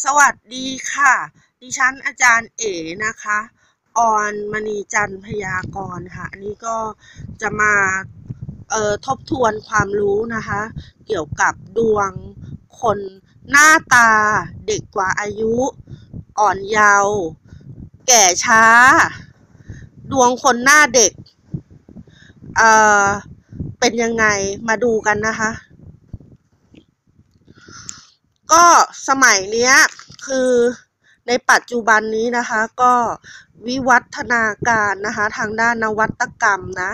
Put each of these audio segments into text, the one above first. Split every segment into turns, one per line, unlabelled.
สวัสดีค่ะ ดิฉันอาจารย์เอ๋นะคะออนมณีจันทร์พยากรค่ะ อันนี้ก็จะมาเอ่อทบทวนความรู้นะคะ เกี่ยวกับดวงคนหน้าตาเด็กกว่าอายุ อ่อนเยาว์แก่ช้า ดวงคนหน้าเด็กเอ่อเป็นยังไงมาดูกันนะคะ ก็สมัยเนี้ยคือในปัจจุบันนี้นะคะก็วิวัฒนาการนะคะทางด้านนวัตกรรมนะ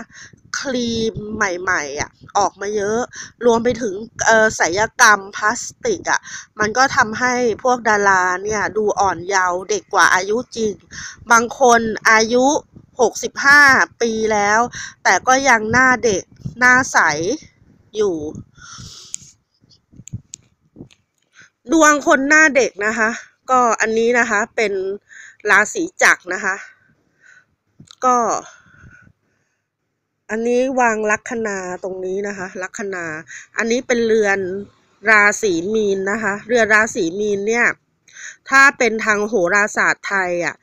ครีมใหม่ๆอะออกมาเยอะ รวมไปถึงเอ่อศัลยกรรมพลาสติกอะมันก็ทำให้พวกดาราเนี่ยดูอ่อนเยาว์เด็กกว่าอายุจริง บางคนอายุ 65 ปีแล้ว แต่ก็ยังหน้าเด็กหน้าใสอยู่ ดวงคนหน้าเด็กนะคะ ก็อันนี้นะคะ เป็นราศีจักรนะคะ ก็ อันนี้วางลัคนาตรงนี้นะคะ ลัคนา อันนี้เป็นเรือนราศีมีนนะคะ เรือนราศีมีนเนี่ย ถ้าเป็นทางโหราศาสตร์ไทยอะ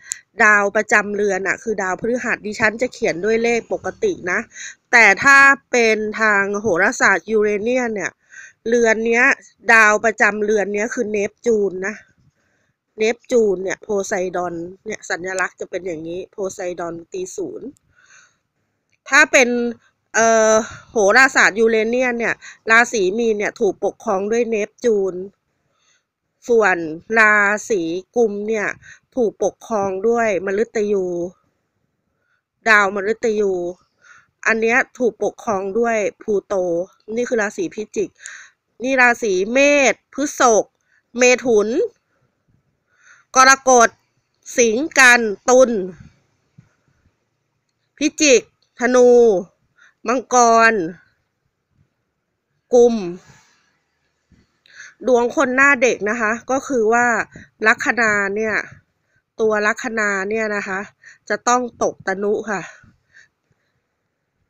ดาวประจำเรือนอะ คือดาวพฤหัสดิฉันจะเขียนด้วยเลขปกตินะ แต่ถ้าเป็นทางโหราศาสตร์ยูเรเนียนเนี่ย เรือนเนี้ย ดาวประจำเรือนเนี้ยคือเนปจูนนะ เนปจูนเนี่ยโพไซดอนเนี่ยสัญลักษณ์จะเป็นอย่างนี้ โพไซดอนตีศูนย์ถ้าเป็นเอ่อโหราศาสตร์ยูเรเนียนเนี่ย ราศีมีนเนี่ยถูกปกครองด้วยเนปจูน ส่วนราศีกุมเนี่ย ถูกปกครองด้วยมฤตยู ดาวมฤตยู อันเนี้ยถูกปกครองด้วยพลูโต นี่คือราศีพิจิก นี่ราศีเมษพฤษภเมถุน กรกฎ สิงห์กัน ตุล พิจิก ธนู มังกร กุม ดวงคนหน้าเด็กนะคะ ก็คือว่าลัคนาเนี่ย ตัวลัคนาเนี่ยนะคะ จะต้องตกตนุค่ะ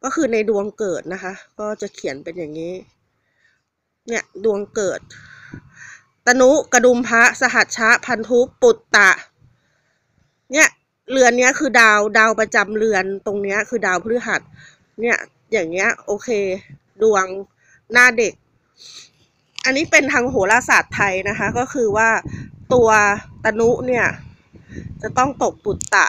ก็คือในดวงเกิดนะคะ ก็จะเขียนเป็นอย่างนี้ เนี่ยดวงเกิด ตนุกระดุมพระ สหัชชะ พันธุปุตตะ เนี่ยเรือนเนี้ยคือดาวดาวประจำเรือนตรงเนี้ยคือดาวพฤหัส เนี่ยอย่างเงี้ยโอเค ดวงหน้าเด็ก อันนี้เป็นทางโหราศาสตร์ไทยนะคะ ก็คือว่าตัวตนุเนี่ย จะต้องตกปุตตะ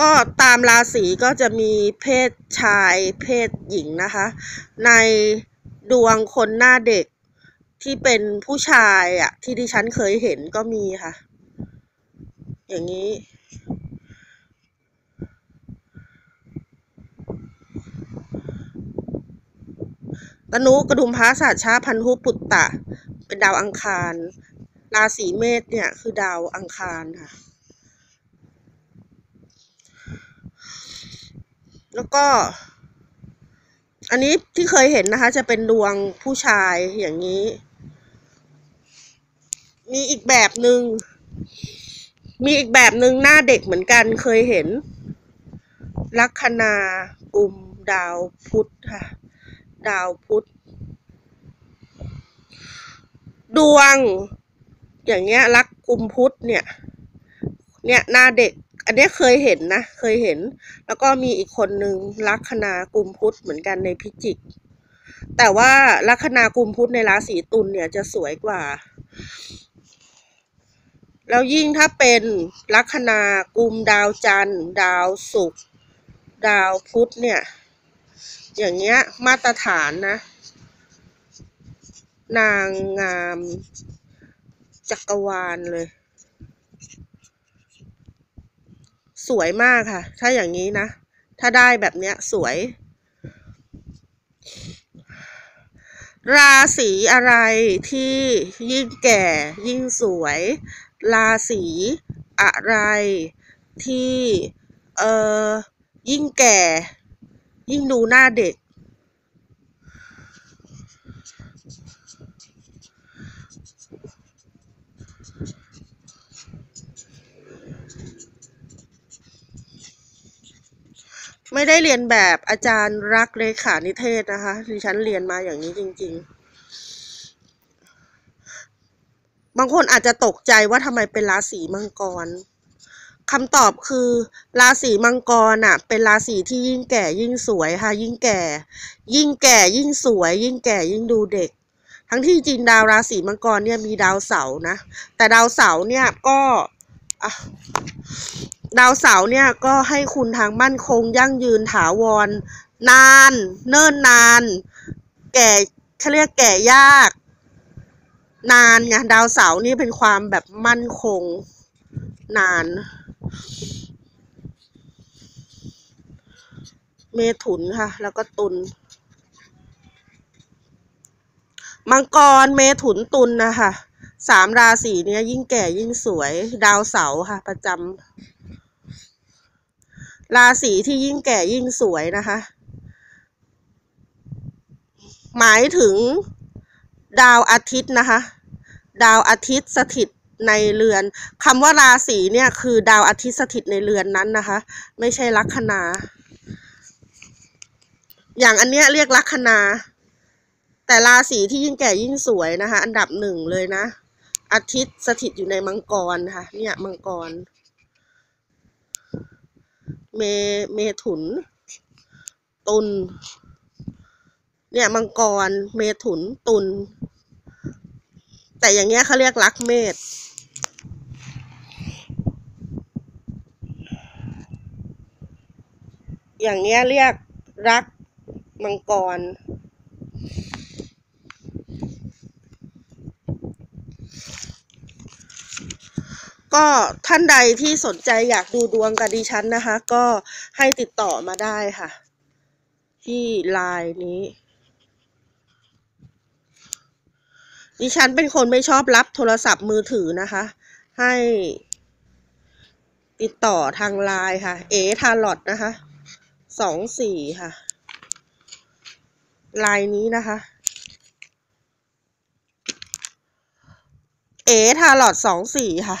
ก็ตามราศีก็จะมีเพศชายเพศหญิงนะคะ ในดวงคนหน้าเด็กที่เป็นผู้ชายอะที่ดิฉันเคยเห็นก็มีค่ะ อย่างนี้ตนุกระดุมพระสัชชาพันธุปุตตะ เป็นดาวอังคาร ราศีเมษเนี่ยคือดาวอังคารค่ะ แล้วก็ อันนี้ที่เคยเห็นนะคะ จะเป็นดวงผู้ชายอย่างนี้ มีอีกแบบหนึง่งมีอีกแบบหนึ่งหน้าเด็กเหมือนกันเคยเห็น ลัคนากุมดาวพุธค่ะ ดาวพุธดวง อย่างเงี้ยลักกุมพุธเนี่ย เนี่ยหน้าเด็ก อันนี้เคยเห็นนะ เคยเห็น แล้วก็มีอีกคนนึงลัคนากุมพุธเหมือนกันในพิจิก แต่ว่าลัคนากุมพุธในราศีตุลเนี่ยจะสวยกว่า แล้วยิ่งถ้าเป็นลัคนากุมดาวจันทร์ ดาวศุกร์ดาวพุธเนี่ย อย่างเงี้ยมาตรฐานนะ นางงามจักรวาลเลย สวยมากค่ะ ถ้าอย่างนี้นะ ถ้าได้แบบเนี้ยสวย ราศีอะไรที่ยิ่งแก่ยิ่งสวย ราศีอะไรที่เอ่อยิ่งแก่ ยิ่งดูหน้าเด็ก ไม่ได้เรียนแบบอาจารย์รักเลขานิเทศนะคะดิฉันเรียนมาอย่างนี้จริง ๆ บางคนอาจจะตกใจว่าทำไมเป็นราศีมังกรคำตอบคือราศีมังกรอะ เป็นราศีที่ยิ่งแก่ยิ่งสวยค่ะ ยิ่งแก่ ยิ่งแก่ยิ่งสวย ยิ่งแก่ยิ่งดูเด็ก ทั้งที่จริงดาวราศีมังกรเนี่ยมีดาวเสาร์นะ แต่ดาวเสาร์เนี่ยก็ ดาวเสาร์เนี่ยก็ให้คุณทางมั่นคงยั่งยืนถาวร นาน เนิ่นนาน แก่เขาเรียกแก่ยาก นานไงดาวเสาร์นี่เป็นความแบบมั่นคง นาน เมถุนค่ะ แล้วก็ตุลมังกรเมถุนตุลนะคะสามราศีเนี้ยยิ่งแก่ยิ่งสวย ดาวเสาร์ค่ะ ประจำ ราศีที่ยิ่งแก่ยิ่งสวยนะคะ หมายถึงดาวอาทิตย์นะคะ ดาวอาทิตย์สถิตในเรือนคำว่าราศีเนี่ยคือดาวอาทิตย์สถิตในเรือนนั้นนะคะ ไม่ใช่ลัคนา อย่างอันเนี้ยเรียกลัคนา แต่ราศีที่ยิ่งแก่ยิ่งสวยนะคะ อันดับหนึ่งเลยนะ อาทิตย์สถิตอยู่ในมังกรค่ะ เนี่ยมังกร เม เมถุน ตุล เนี่ยมังกร เมถุน ตุล แต่อย่างเงี้ยเขาเรียกลักเมษอย่างเงี้ยเรียกรักมังกร ก็ท่านใดที่สนใจอยากดูดวงกับดิฉันนะคะ ก็ให้ติดต่อมาได้ค่ะ ที่ไลน์นี้ ดิฉันเป็นคนไม่ชอบรับโทรศัพท์มือถือนะคะ ให้ ติดต่อทางไลน์ค่ะ เอทาร์ลอตนะคะสองสี่ค่ะไลน์นี้นะคะเอทาร์ลอตสองสี่ค่ะ